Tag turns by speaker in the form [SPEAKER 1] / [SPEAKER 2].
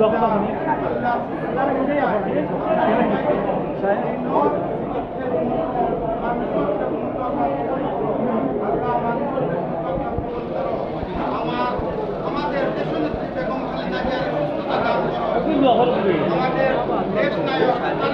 [SPEAKER 1] যখন আমাদের দেশ নায়ক